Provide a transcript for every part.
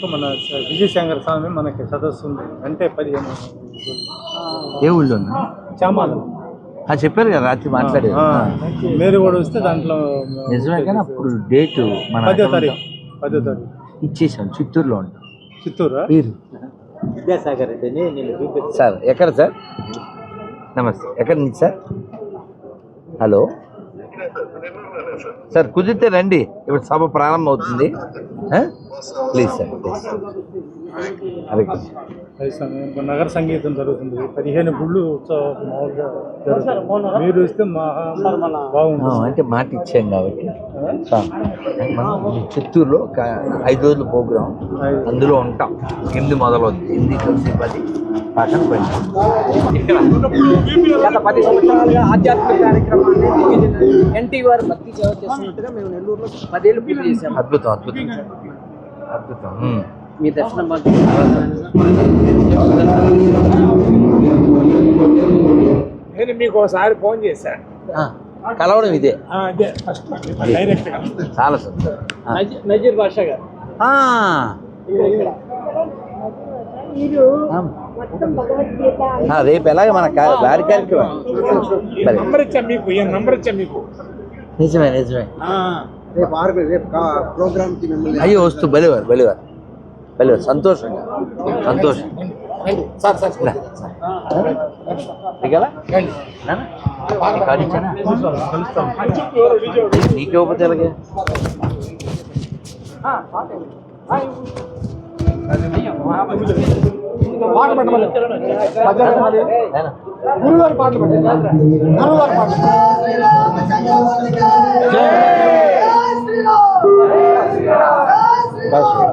తారీఖు మన విజయశంకర స్వామి మనకి సదస్సు ఉంది. అంటే పదిహేను ఏ ఊళ్ళో? చామాలు. ఆ, చెప్పారు కదా రాత్రి మాట్లాడేది. ఆ, మీరు కూడా వస్తే దాంట్లో నిజమే కానీ అప్పుడు డేట్ మన పదో తారీఖు పదో తారీఖు. ఇచ్చేసాం చిత్తూరులో ఉంటాం. చిత్తూరు? మీరు విద్యాసాగర్ రెడ్డిని నేను సార్ ఎక్కడ సార్? నమస్తే ఎక్కడి నుంచి సార్? హలో? సార్ కుదిరితే రండి ఇప్పుడు సభ ప్రారంభం అవుతుంది ప్లీజ్ సార్ ప్లీజ్ అదే నగర సంగీతం జరుగుతుంది. పదిహేను గుళ్ళు ఉత్సవం. మీరు వస్తే మా బాగుంటుంది. అంటే మాట ఇచ్చాం కాబట్టి. చిత్తూరులో ఐదు రోజుల ప్రోగ్రాం. అందులో ఉంటాం. ఎనిమిది మొదలవుతుంది. ఎనిమిది కలిసి పది పక్కన పది ఇక్కడ గత పది సంవత్సరాలుగా ఆధ్యాత్మిక కార్యక్రమాన్ని ఎన్టీ వారు భక్తి సేవ చేస్తున్నట్టుగా మేము నెల్లూరులో పదేళ్ళు అద్భుతం అద్భుతం. అద్భుతం. మీ దర్శనం మాకు నేను మీకు ఒకసారి ఫోన్ చేశాను కలవడం ఇదే. చాలా. నజీ- నజీర్ బాషా గారు. రేపు ఎలాగ మన వారి కార్యక్రమం? సరే నంబర్ ఇచ్చా మీకు ఏ నంబర్ ఇచ్చా మీకు. నిజమే నిజమే. రేపు ఆరు రేపు ప్రోగ్రామ్కి మిమ్మల్ని అయ్యో వస్తూ బలివారు బలివారు. బలివారు సంతోషంగా సంతోషం సార్ సార్ రా, సార్. దిగాలా? నాన్న? ఈ కార్డు ఇచ్చానా? నీకే ఇవ్వకపోతే ఎలాగే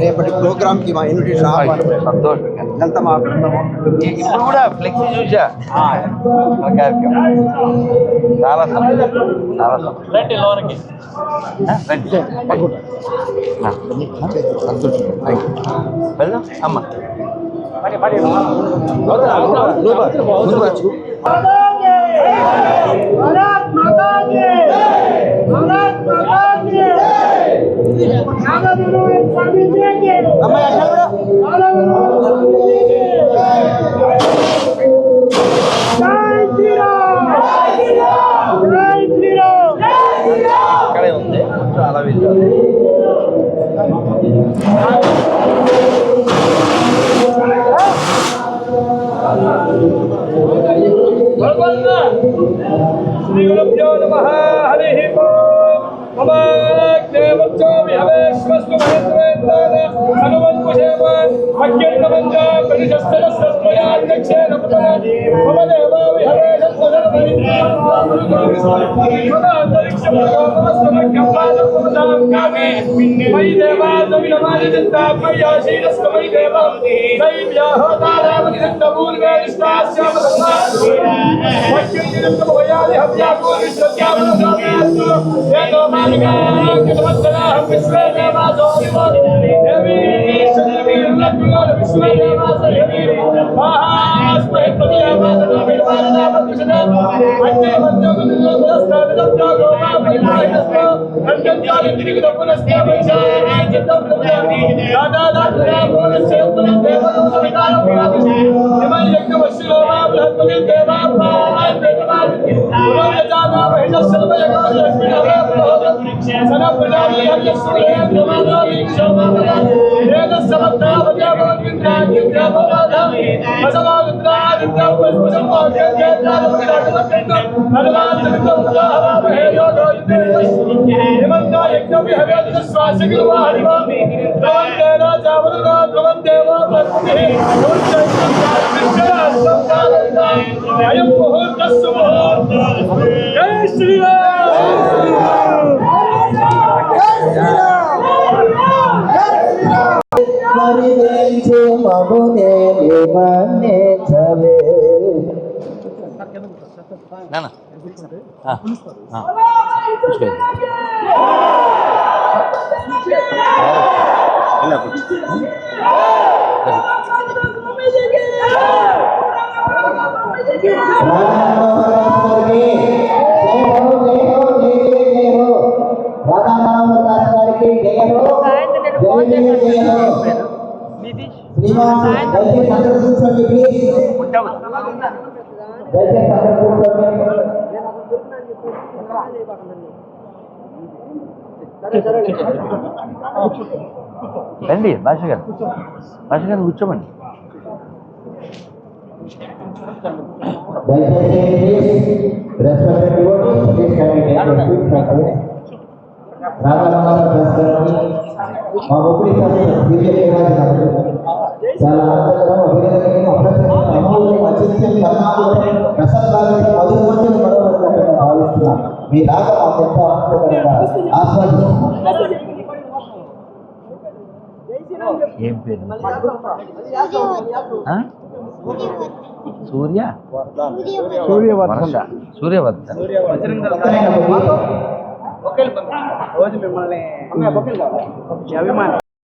రేపటి ప్రోగ్రామ్కి మా ఇన్విటేషన్ ఆహ్వానం. సంతోషంగా. ఇదంతా మా బృందము ఇప్పుడు కూడా ఫ్లెక్సీ చూసా? కార్యక్రమం చాలా సంతోషం. చాలా సంతోషం. లోనికి. వెళ్దాం. అమ్మ. ముందు ભગવાન ભગવાન నమః హరి ఓం మమాగ్నేవచ్చో విహవేశ్వస్తు మహేంద్రేంద్రాన హనుమన్ముషేమాన్ అగ్నిర్నమంజ పరిశస్తరస్మయాధ్యక్షేణ పుతనాది మమ దేవో سنبدأ بأن يسرين وما ذلك شبابنا విహవేశస్తు మయి మయ్యాశీనస్త మయి దేవా దైవ్యాహో తారావతి దండభూర్వే శ్రీరామ్ నాన్న ఆ, ఆ. రండి భాష గారు. భాష గారు కూర్చోమండి. మా ఒక్కడి చాలా మీ రాక మాకు ఎంతో ఆనందకరంగా ఆస్వాదిస్తున్నాం ఏం పేరు? ఆ? సూర్య? వర్ష సూర్యవర్ధన్. రోజు మిమ్మల్ని అభిమానం.